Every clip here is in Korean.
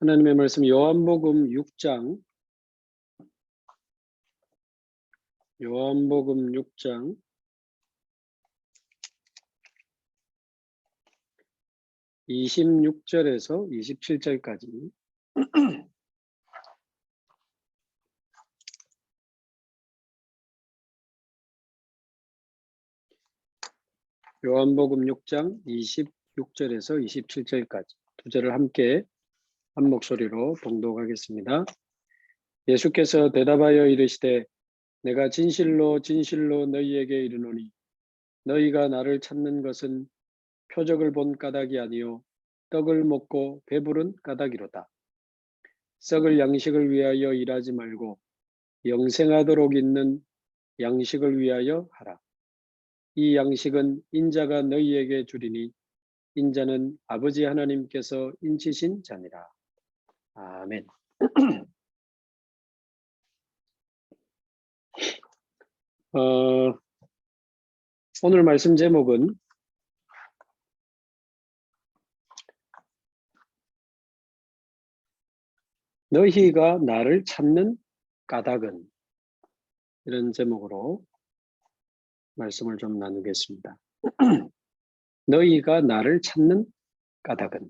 하나님의 말씀 요한복음 6장. 요한복음 6장. 26절에서 27절까지. 요한복음 6장 26절에서 27절까지 두 절을 함께 한 목소리로 봉독하겠습니다. 예수께서 대답하여 이르시되 내가 진실로 진실로 너희에게 이르노니 너희가 나를 찾는 것은 표적을 본 까닭이 아니요 떡을 먹고 배부른 까닭이로다. 썩을 양식을 위하여 일하지 말고 영생하도록 있는 양식을 위하여 하라. 이 양식은 인자가 너희에게 주리니 인자는 아버지 하나님께서 인치신 자니라. 아멘. 어, 오늘 말씀 제목은 너희가 나를 찾는 까닭은 이런 제목으로 말씀을 좀 나누겠습니다. 너희가 나를 찾는 까닭은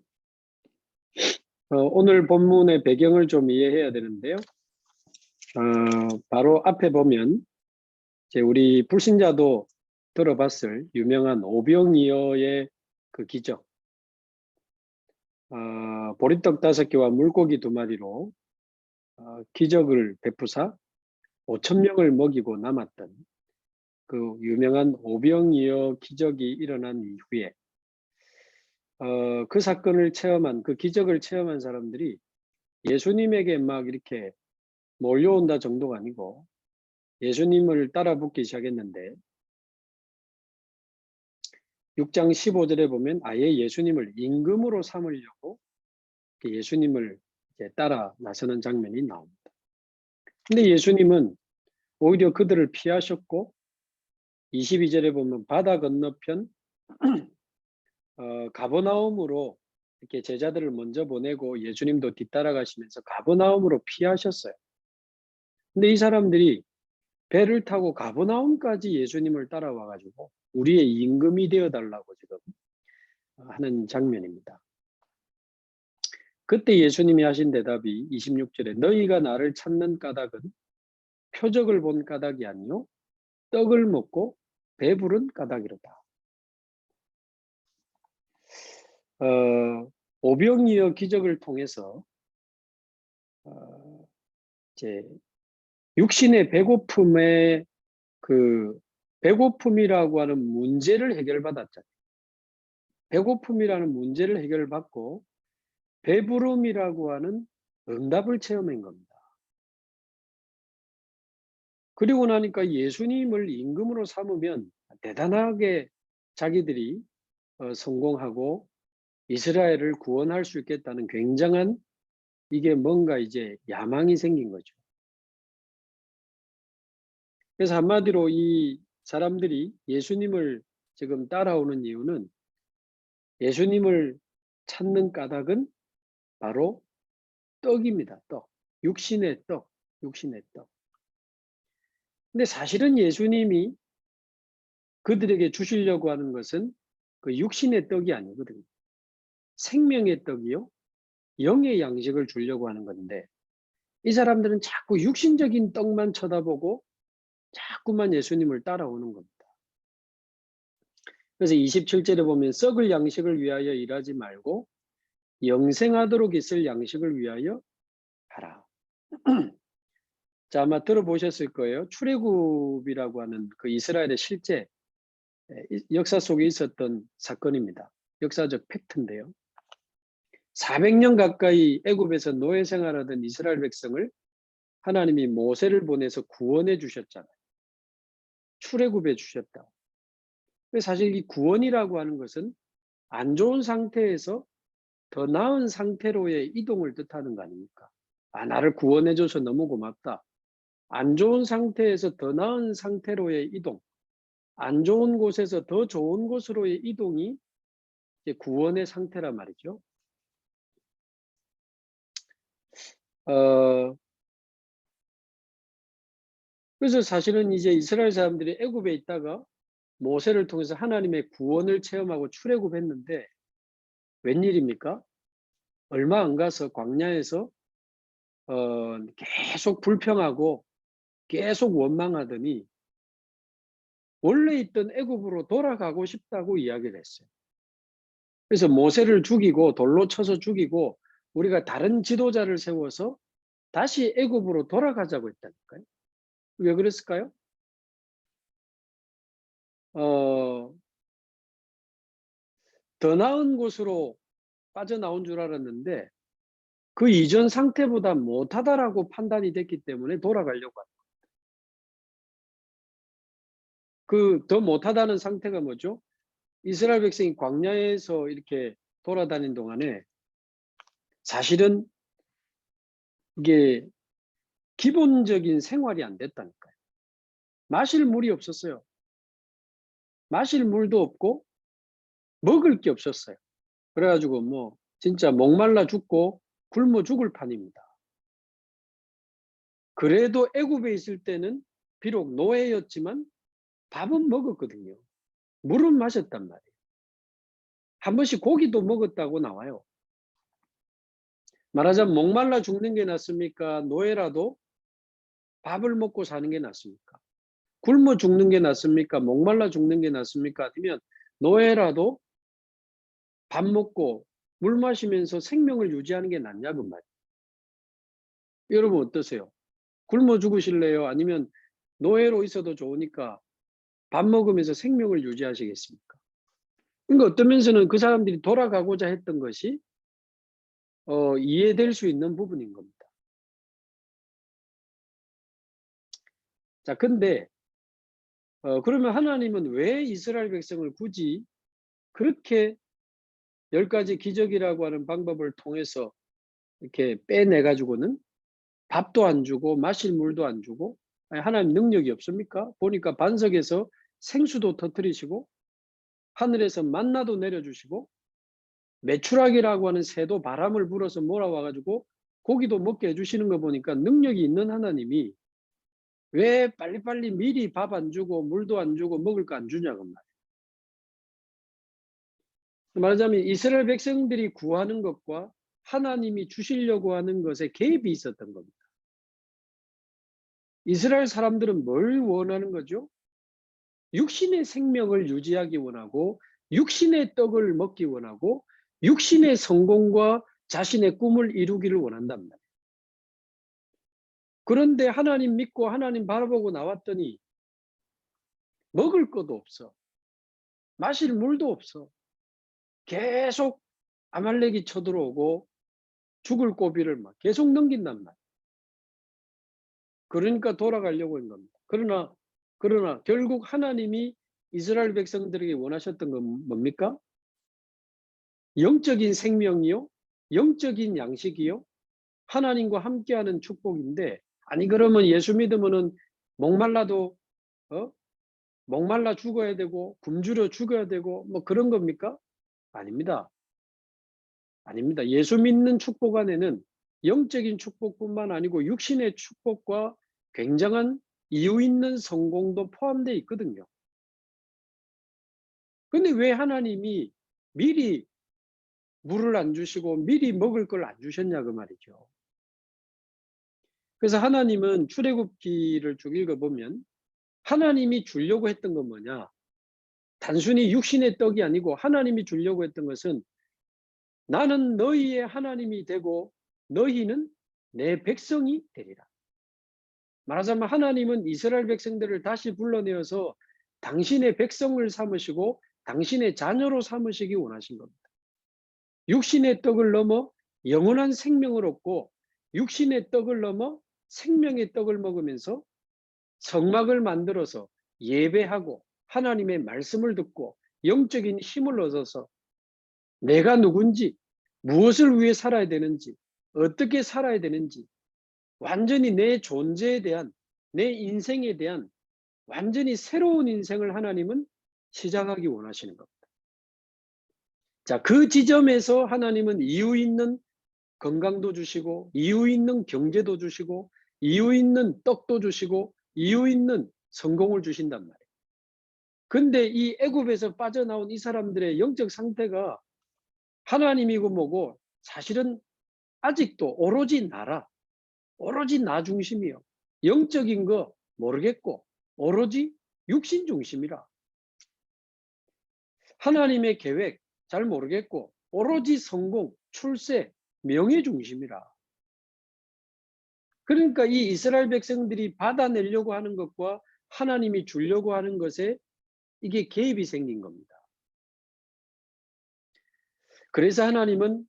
어, 오늘 본문의 배경을 좀 이해해야 되는데요. 어, 바로 앞에 보면 이제 우리 불신자도 들어봤을 유명한 오병이어의 그 기적 어, 보리떡 다섯 개와 물고기 두 마리로 어, 기적을 베푸사 5천 명을 먹이고 남았던 그 유명한 오병이어 기적이 일어난 이후에 어, 그 사건을 체험한 그 기적을 체험한 사람들이 예수님에게 막 이렇게 몰려온다 정도가 아니고 예수님을 따라 붙기 시작했는데 6장 15절에 보면 아예 예수님을 임금으로 삼으려고 예수님을 따라 나서는 장면이 나옵니다. 근데 예수님은 오히려 그들을 피하셨고 22절에 보면 바다 건너편 어, 가버나움으로 이렇게 제자들을 먼저 보내고 예수님도 뒤따라가시면서 가버나움으로 피하셨어요. 근데 이 사람들이 배를 타고 가버나움까지 예수님을 따라와 가지고 우리의 임금이 되어 달라고 지금 하는 장면입니다. 그때 예수님이 하신 대답이 26절에 너희가 나를 찾는 까닭은 표적을 본 까닭이 아니요 떡을 먹고 배부른 까닭이로다. 어, 오병이어 기적을 통해서 어, 이제 육신의 배고픔의 그 배고픔이라고 하는 문제를 해결받았잖아요. 배고픔이라는 문제를 해결받고 배부름이라고 하는 응답을 체험한 겁니다. 그리고 나니까 예수님을 임금으로 삼으면 대단하게 자기들이 어, 성공하고 이스라엘을 구원할 수 있겠다는 굉장한 이게 뭔가 이제 야망이 생긴 거죠. 그래서 한마디로 이 사람들이 예수님을 지금 따라오는 이유는 예수님을 찾는 까닭은 바로 떡입니다. 떡. 육신의 떡. 육신의 떡. 근데 사실은 예수님이 그들에게 주시려고 하는 것은 그 육신의 떡이 아니거든요. 생명의 떡이요. 영의 양식을 주려고 하는 건데 이 사람들은 자꾸 육신적인 떡만 쳐다보고 자꾸만 예수님을 따라오는 겁니다. 그래서 27절에 보면 썩을 양식을 위하여 일하지 말고 영생하도록 있을 양식을 위하여 하라. 자, 아마 들어보셨을 거예요. 출애굽이라고 하는 그 이스라엘의 실제 역사 속에 있었던 사건입니다. 역사적 팩트인데요. 400년 가까이 애굽에서 노예 생활하던 이스라엘 백성을 하나님이 모세를 보내서 구원해 주셨잖아요. 출애굽해 주셨다. 사실 이 구원이라고 하는 것은 안 좋은 상태에서 더 나은 상태로의 이동을 뜻하는 거 아닙니까? 아, 나를 구원해줘서 너무 고맙다. 안 좋은 상태에서 더 나은 상태로의 이동, 안 좋은 곳에서 더 좋은 곳으로의 이동이 구원의 상태란 말이죠. 어, 그래서 사실은 이제 이스라엘 사람들이 애굽에 있다가 모세를 통해서 하나님의 구원을 체험하고 출애굽했는데 웬일입니까? 얼마 안 가서 광야에서 어, 계속 불평하고 계속 원망하더니 원래 있던 애굽으로 돌아가고 싶다고 이야기를 했어요. 그래서 모세를 죽이고 돌로 쳐서 죽이고 우리가 다른 지도자를 세워서 다시 애굽으로 돌아가자고 했다니까요. 왜 그랬을까요? 어, 더 나은 곳으로 빠져나온 줄 알았는데 그 이전 상태보다 못하다라고 판단이 됐기 때문에 돌아가려고 합니다. 그 더 못하다는 상태가 뭐죠? 이스라엘 백성이 광야에서 이렇게 돌아다닌 동안에 사실은 이게 기본적인 생활이 안 됐다니까요. 마실 물이 없었어요. 마실 물도 없고 먹을 게 없었어요. 그래가지고 뭐 진짜 목말라 죽고 굶어 죽을 판입니다. 그래도 애굽에 있을 때는 비록 노예였지만 밥은 먹었거든요. 물은 마셨단 말이에요. 한 번씩 고기도 먹었다고 나와요. 말하자면 목말라 죽는 게 낫습니까? 노예라도 밥을 먹고 사는 게 낫습니까? 굶어 죽는 게 낫습니까? 목말라 죽는 게 낫습니까? 아니면 노예라도 밥 먹고 물 마시면서 생명을 유지하는 게 낫냐고 그 말이에요. 여러분 어떠세요? 굶어 죽으실래요? 아니면 노예로 있어도 좋으니까 밥 먹으면서 생명을 유지하시겠습니까? 그러니까 어떤 면에서는 그 사람들이 돌아가고자 했던 것이 어, 이해될 수 있는 부분인 겁니다. 자, 근데 어, 그러면 하나님은 왜 이스라엘 백성을 굳이 그렇게 열 가지 기적이라고 하는 방법을 통해서 이렇게 빼내 가지고는 밥도 안 주고 마실 물도 안 주고 하나님 능력이 없습니까? 보니까 반석에서 생수도 터뜨리시고 하늘에서 만나도 내려주시고 메추라기라고 하는 새도 바람을 불어서 몰아와 가지고 고기도 먹게 해주시는 거 보니까 능력이 있는 하나님이 왜 빨리빨리 미리 밥 안 주고 물도 안 주고 먹을 거 안 주냐고 말이에요. 말하자면 이스라엘 백성들이 구하는 것과 하나님이 주시려고 하는 것에 개입이 있었던 겁니다. 이스라엘 사람들은 뭘 원하는 거죠? 육신의 생명을 유지하기 원하고 육신의 떡을 먹기 원하고 육신의 성공과 자신의 꿈을 이루기를 원한단 말이에요. 그런데 하나님 믿고 하나님 바라보고 나왔더니 먹을 것도 없어. 마실 물도 없어. 계속 아말렉이 쳐들어오고 죽을 고비를 막 계속 넘긴단 말이에요. 그러니까 돌아가려고 한 겁니다. 그러나 그러나 결국 하나님이 이스라엘 백성들에게 원하셨던 건 뭡니까? 영적인 생명이요, 영적인 양식이요, 하나님과 함께하는 축복인데 아니 그러면 예수 믿으면은 목말라도 어? 목말라 죽어야 되고 굶주려 죽어야 되고 뭐 그런 겁니까? 아닙니다. 아닙니다. 예수 믿는 축복 안에는 영적인 축복뿐만 아니고 육신의 축복과 굉장한 이유 있는 성공도 포함되어 있거든요. 근데 왜 하나님이 미리 물을 안 주시고 미리 먹을 걸 안 주셨냐 그 말이죠. 그래서 하나님은 출애굽기를 쭉 읽어보면 하나님이 주려고 했던 건 뭐냐? 단순히 육신의 떡이 아니고 하나님이 주려고 했던 것은 나는 너희의 하나님이 되고 너희는 내 백성이 되리라. 말하자면 하나님은 이스라엘 백성들을 다시 불러내어서 당신의 백성을 삼으시고 당신의 자녀로 삼으시기 원하신 겁니다. 육신의 떡을 넘어 영원한 생명을 얻고 육신의 떡을 넘어 생명의 떡을 먹으면서 성막을 만들어서 예배하고 하나님의 말씀을 듣고 영적인 힘을 얻어서 내가 누군지 무엇을 위해 살아야 되는지 어떻게 살아야 되는지 완전히 내 존재에 대한 내 인생에 대한 완전히 새로운 인생을 하나님은 시작하기 원하시는 겁니다. 자, 그 지점에서 하나님은 이유 있는 건강도 주시고 이유 있는 경제도 주시고 이유 있는 떡도 주시고 이유 있는 성공을 주신단 말이에요. 근데 이 애굽에서 빠져나온 이 사람들의 영적 상태가 하나님이고 뭐고 사실은 아직도 오로지 나라, 오로지 나 중심이요. 영적인 거 모르겠고 오로지 육신 중심이라. 하나님의 계획 잘 모르겠고 오로지 성공, 출세, 명예 중심이라. 그러니까 이 이스라엘 백성들이 받아내려고 하는 것과 하나님이 주려고 하는 것에 이게 개입이 생긴 겁니다. 그래서 하나님은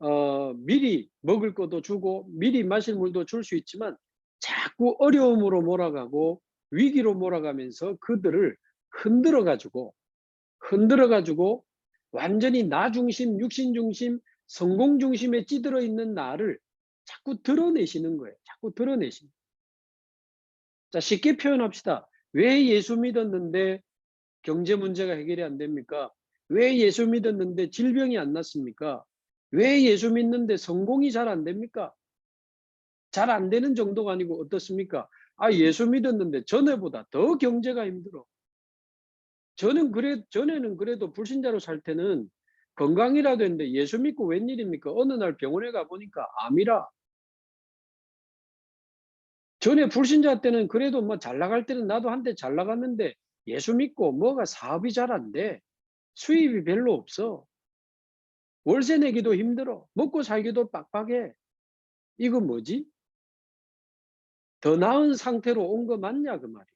어, 미리 먹을 것도 주고 미리 마실 물도 줄 수 있지만 자꾸 어려움으로 몰아가고 위기로 몰아가면서 그들을 흔들어 가지고 흔들어 가지고 완전히 나 중심, 육신 중심, 성공 중심에 찌들어 있는 나를 자꾸 드러내시는 거예요. 자꾸 드러내시는. 자, 쉽게 표현합시다. 왜 예수 믿었는데 경제 문제가 해결이 안 됩니까? 왜 예수 믿었는데 질병이 안 났습니까? 왜 예수 믿는데 성공이 잘 안 됩니까? 잘 안 되는 정도가 아니고 어떻습니까? 아, 예수 믿었는데 전에보다 더 경제가 힘들어. 저는 그래, 전에는 그래도 불신자로 살 때는 건강이라도 했는데 예수 믿고 웬일입니까? 어느 날 병원에 가 보니까 암이라. 전에 불신자 때는 그래도 뭐 잘 나갈 때는 나도 한때 잘 나갔는데 예수 믿고 뭐가 사업이 잘 안 돼. 수입이 별로 없어. 월세 내기도 힘들어. 먹고 살기도 빡빡해. 이거 뭐지? 더 나은 상태로 온 거 맞냐 그 말이야.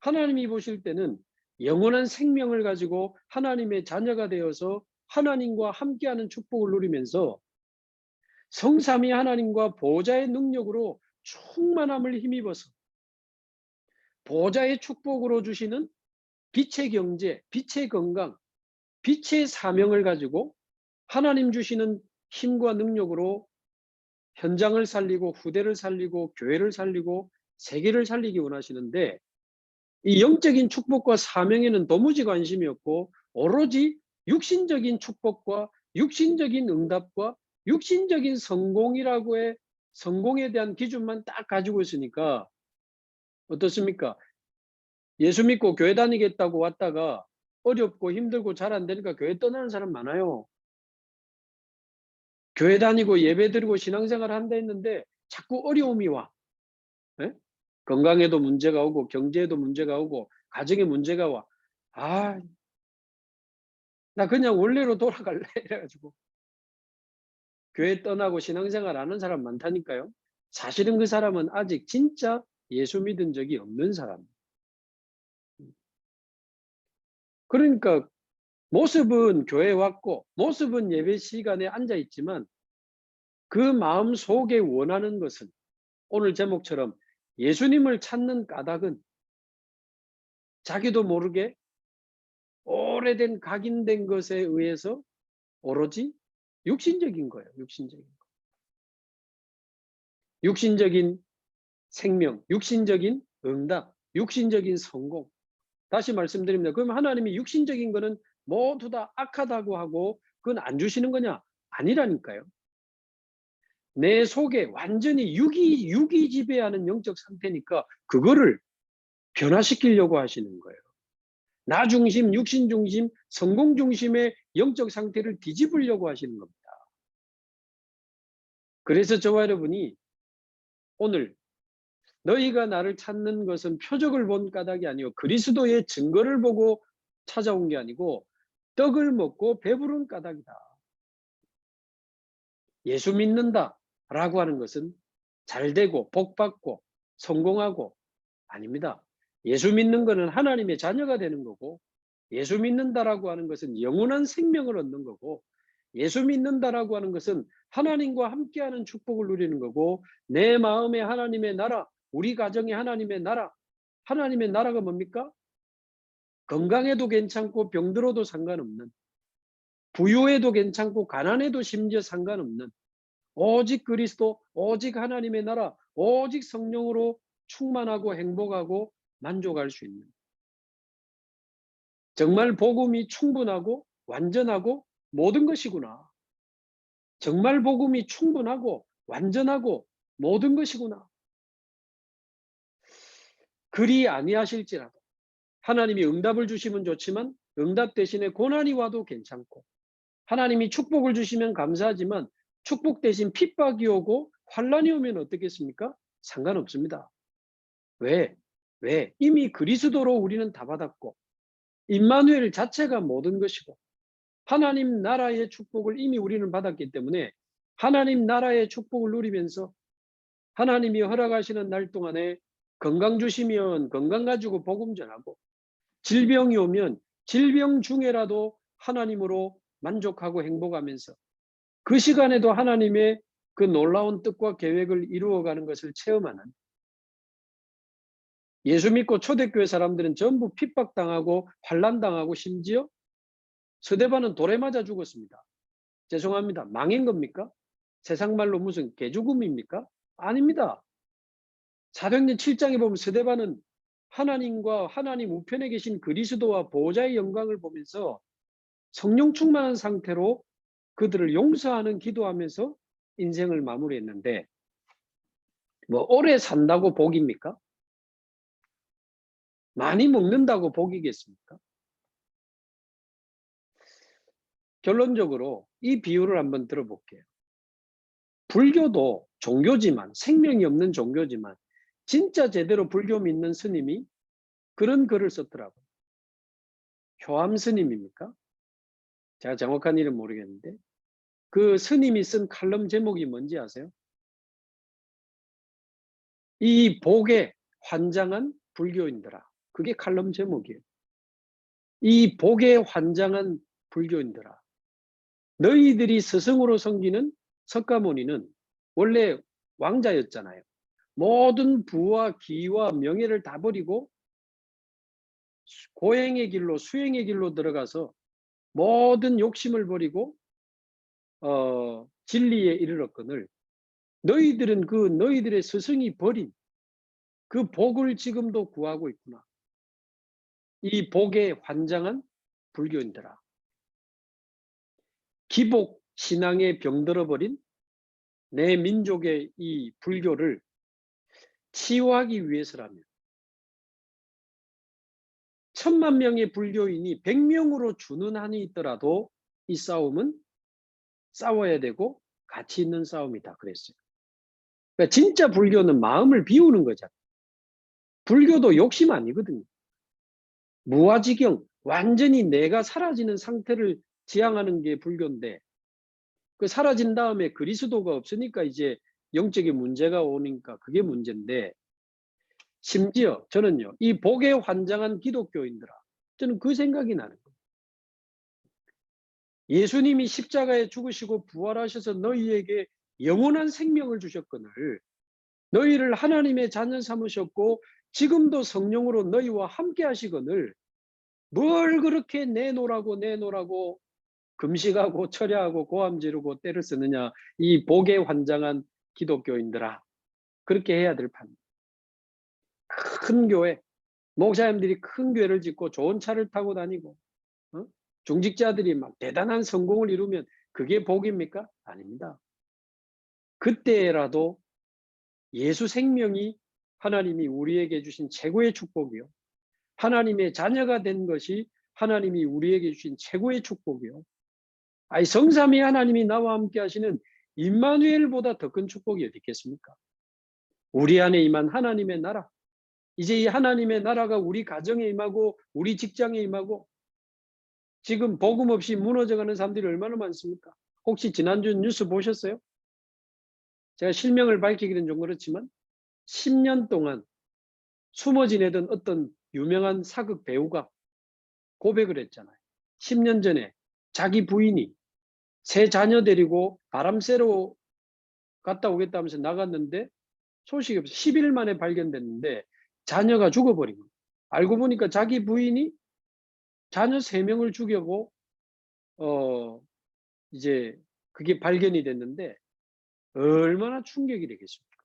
하나님이 보실 때는 영원한 생명을 가지고 하나님의 자녀가 되어서 하나님과 함께하는 축복을 누리면서 성삼위 하나님과 보좌의 능력으로 충만함을 힘입어서 보좌의 축복으로 주시는 빛의 경제, 빛의 건강, 빛의 사명을 가지고 하나님 주시는 힘과 능력으로 현장을 살리고 후대를 살리고 교회를 살리고 세계를 살리기 원하시는데 이 영적인 축복과 사명에는 도무지 관심이 없고 오로지 육신적인 축복과 육신적인 응답과 육신적인 성공이라고의 성공에 대한 기준만 딱 가지고 있으니까 어떻습니까? 예수 믿고 교회 다니겠다고 왔다가 어렵고 힘들고 잘 안 되니까 교회 떠나는 사람 많아요. 교회 다니고 예배 드리고 신앙생활 한다 했는데 자꾸 어려움이 와. 네? 건강에도 문제가 오고 경제에도 문제가 오고 가정에 문제가 와. 아, 나 그냥 원래로 돌아갈래 이래가지고 교회 떠나고 신앙생활 하는 사람 많다니까요. 사실은 그 사람은 아직 진짜 예수 믿은 적이 없는 사람. 그러니까 모습은 교회 왔고 모습은 예배 시간에 앉아 있지만 그 마음 속에 원하는 것은 오늘 제목처럼 예수님을 찾는 까닭은 자기도 모르게 오래된 각인된 것에 의해서 오로지 육신적인 거예요. 육신적인 거. 육신적인 생명, 육신적인 응답, 육신적인 성공. 다시 말씀드립니다. 그럼 하나님이 육신적인 거는 모두 다 악하다고 하고 그건 안 주시는 거냐? 아니라니까요. 내 속에 완전히 육이, 육이 지배하는 영적 상태니까 그거를 변화시키려고 하시는 거예요. 나 중심, 육신 중심, 성공 중심의 영적 상태를 뒤집으려고 하시는 겁니다. 그래서 저와 여러분이 오늘 너희가 나를 찾는 것은 표적을 본 까닭이 아니요 그리스도의 증거를 보고 찾아온 게 아니고 떡을 먹고 배부른 까닭이다. 예수 믿는다 라고 하는 것은 잘 되고 복 받고 성공하고 아닙니다. 예수 믿는 것은 하나님의 자녀가 되는 거고 예수 믿는다라고 하는 것은 영원한 생명을 얻는 거고 예수 믿는다라고 하는 것은 하나님과 함께하는 축복을 누리는 거고 내 마음에 하나님의 나라 우리 가정에 하나님의 나라 하나님의 나라가 뭡니까? 건강해도 괜찮고 병들어도 상관없는 부유해도 괜찮고 가난해도 심지어 상관없는 오직 그리스도 오직 하나님의 나라 오직 성령으로 충만하고 행복하고 만족할 수 있는 정말 복음이 충분하고 완전하고 모든 것이구나. 정말 복음이 충분하고 완전하고 모든 것이구나. 그리 아니하실지라도 하나님이 응답을 주시면 좋지만 응답 대신에 고난이 와도 괜찮고 하나님이 축복을 주시면 감사하지만 축복 대신 핍박이 오고 환란이 오면 어떻겠습니까? 상관없습니다. 왜? 왜? 이미 그리스도로 우리는 다 받았고 임마누엘 자체가 모든 것이고 하나님 나라의 축복을 이미 우리는 받았기 때문에 하나님 나라의 축복을 누리면서 하나님이 허락하시는 날 동안에 건강 주시면 건강 가지고 복음 전하고 질병이 오면 질병 중에라도 하나님으로 만족하고 행복하면서 그 시간에도 하나님의 그 놀라운 뜻과 계획을 이루어가는 것을 체험하는 예수 믿고 초대교회 사람들은 전부 핍박당하고 환란당하고 심지어 서대반은 돌에 맞아 죽었습니다. 죄송합니다. 망인 겁니까? 세상 말로 무슨 개죽음입니까? 아닙니다. 사도행전 7장에 보면 서대반은 하나님과 하나님 우편에 계신 그리스도와 보호자의 영광을 보면서 성령 충만한 상태로 그들을 용서하는 기도하면서 인생을 마무리했는데 뭐 오래 산다고 복입니까? 많이 먹는다고 복이겠습니까? 결론적으로 이 비유를 한번 들어볼게요. 불교도 종교지만 생명이 없는 종교지만 진짜 제대로 불교 믿는 스님이 그런 글을 썼더라고요. 효암 스님입니까? 제가 정확한 이름 모르겠는데 그 스님이 쓴 칼럼 제목이 뭔지 아세요? 이 복에 환장한 불교인들아. 그게 칼럼 제목이에요. 이 복에 환장한 불교인들아. 너희들이 스승으로 섬기는 석가모니는 원래 왕자였잖아요. 모든 부와 기와 명예를 다 버리고 고행의 길로 수행의 길로 들어가서 모든 욕심을 버리고 어, 진리에 이르렀거늘 너희들은 그 너희들의 스승이 버린 그 복을 지금도 구하고 있구나. 이 복에 환장한 불교인들아. 기복 신앙에 병들어버린 내 민족의 이 불교를 치유하기 위해서라면 천만 명의 불교인이 백명으로 주는 한이 있더라도 이 싸움은 싸워야 되고 가치 있는 싸움이다 그랬어요. 그러니까 진짜 불교는 마음을 비우는 거잖아요. 불교도 욕심 아니거든요. 무아지경, 완전히 내가 사라지는 상태를 지향하는 게 불교인데 그 사라진 다음에 그리스도가 없으니까 이제 영적인 문제가 오니까 그게 문제인데 심지어 저는요 이 복에 환장한 기독교인들아 저는 그 생각이 나는 거예요. 예수님이 십자가에 죽으시고 부활하셔서 너희에게 영원한 생명을 주셨거늘 너희를 하나님의 자녀 삼으셨고 지금도 성령으로 너희와 함께 하시거늘 뭘 그렇게 내놓으라고 내놓으라고 금식하고 철야하고 고함 지르고 때를 쓰느냐 이 복에 환장한 기독교인들아 그렇게 해야 될 판. 큰 교회 목사님들이 큰 교회를 짓고 좋은 차를 타고 다니고 어? 중직자들이 막 대단한 성공을 이루면 그게 복입니까? 아닙니다. 그때라도 예수 생명이 하나님이 우리에게 주신 최고의 축복이요. 하나님의 자녀가 된 것이 하나님이 우리에게 주신 최고의 축복이요. 아니 성삼위 하나님이 나와 함께 하시는 임마누엘보다 더 큰 축복이 어디 있겠습니까? 우리 안에 임한 하나님의 나라. 이제 이 하나님의 나라가 우리 가정에 임하고 우리 직장에 임하고 지금 복음 없이 무너져가는 사람들이 얼마나 많습니까? 혹시 지난주 뉴스 보셨어요? 제가 실명을 밝히기는 좀 그렇지만 10년 동안 숨어 지내던 어떤 유명한 사극 배우가 고백을 했잖아요. 10년 전에 자기 부인이 새 자녀 데리고 바람 쐬러 갔다 오겠다면서 나갔는데 소식이 없어 10일 만에 발견됐는데 자녀가 죽어버린 거예요. 알고 보니까 자기 부인이 자녀 3명을 죽여고 어 이제 그게 발견이 됐는데 얼마나 충격이 되겠습니까?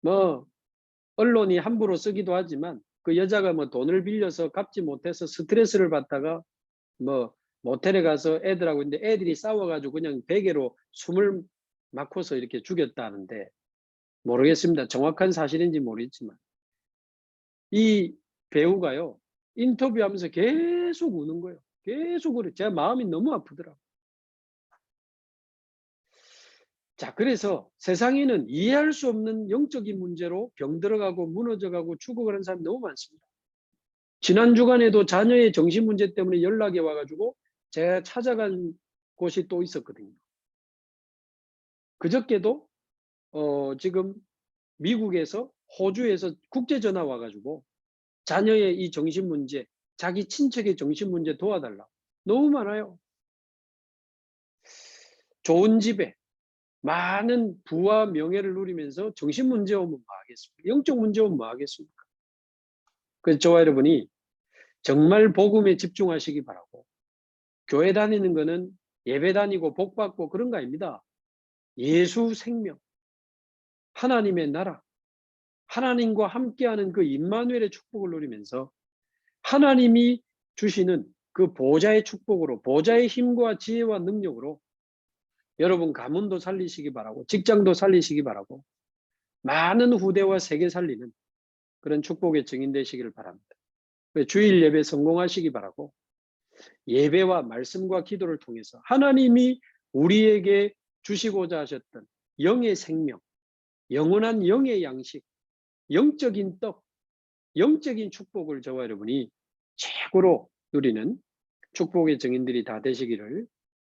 뭐 언론이 함부로 쓰기도 하지만 그 여자가 뭐 돈을 빌려서 갚지 못해서 스트레스를 받다가 뭐 모텔에 가서 애들하고 있는데 애들이 싸워가지고 그냥 베개로 숨을 막고서 이렇게 죽였다는데 모르겠습니다. 정확한 사실인지 모르겠지만 이 배우가요 인터뷰하면서 계속 우는 거예요. 계속 그래. 제 마음이 너무 아프더라고. 자, 그래서 세상에는 이해할 수 없는 영적인 문제로 병들어가고 무너져가고 죽어가는 사람이 너무 많습니다. 지난 주간에도 자녀의 정신 문제 때문에 연락이 와가지고 제가 찾아간 곳이 또 있었거든요. 그저께도 어, 지금 미국에서 호주에서 국제 전화 와가지고 자녀의 이 정신 문제, 자기 친척의 정신 문제 도와달라. 너무 많아요. 좋은 집에 많은 부와 명예를 누리면서 정신 문제 오면 뭐 하겠습니까? 영적 문제 오면 뭐 하겠습니까? 그래서 저와 여러분이 정말 복음에 집중하시기 바라고 교회 다니는 거는 예배 다니고 복 받고 그런 거 아닙니다. 예수 생명, 하나님의 나라, 하나님과 함께하는 그 임마누엘의 축복을 누리면서 하나님이 주시는 그 보좌의 축복으로 보좌의 힘과 지혜와 능력으로 여러분 가문도 살리시기 바라고 직장도 살리시기 바라고 많은 후대와 세계 살리는 그런 축복의 증인 되시기를 바랍니다. 주일 예배 성공하시기 바라고 예배와 말씀과 기도를 통해서 하나님이 우리에게 주시고자 하셨던 영의 생명, 영원한 영의 양식, 영적인 떡, 영적인 축복을 저와 여러분이 최고로 누리는 축복의 증인들이 다 되시기를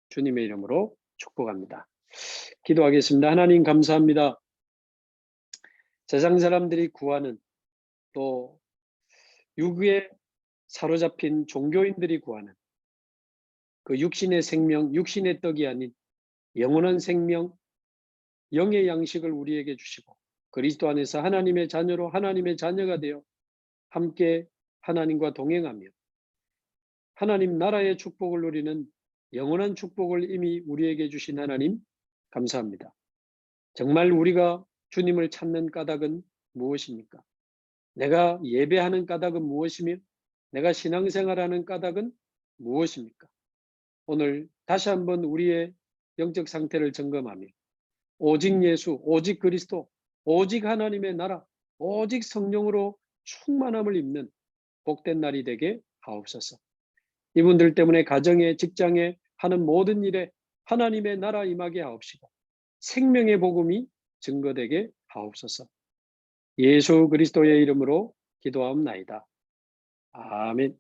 주님의 이름으로 축복합니다. 기도하겠습니다. 하나님 감사합니다. 세상 사람들이 구하는 또 유구에 사로잡힌 종교인들이 구하는 그 육신의 생명, 육신의 떡이 아닌 영원한 생명, 영의 양식을 우리에게 주시고 그리스도 안에서 하나님의 자녀로 하나님의 자녀가 되어 함께 하나님과 동행하며 하나님 나라의 축복을 누리는 영원한 축복을 이미 우리에게 주신 하나님 감사합니다. 정말 우리가 주님을 찾는 까닭은 무엇입니까? 내가 예배하는 까닭은 무엇이며 내가 신앙생활하는 까닭은 무엇입니까? 오늘 다시 한번 우리의 영적 상태를 점검하며 오직 예수, 오직 그리스도, 오직 하나님의 나라, 오직 성령으로 충만함을 입는 복된 날이 되게 하옵소서. 이분들 때문에 가정에, 직장에 하는 모든 일에 하나님의 나라 임하게 하옵시고 생명의 복음이 증거되게 하옵소서. 예수 그리스도의 이름으로 기도하옵나이다. 아멘.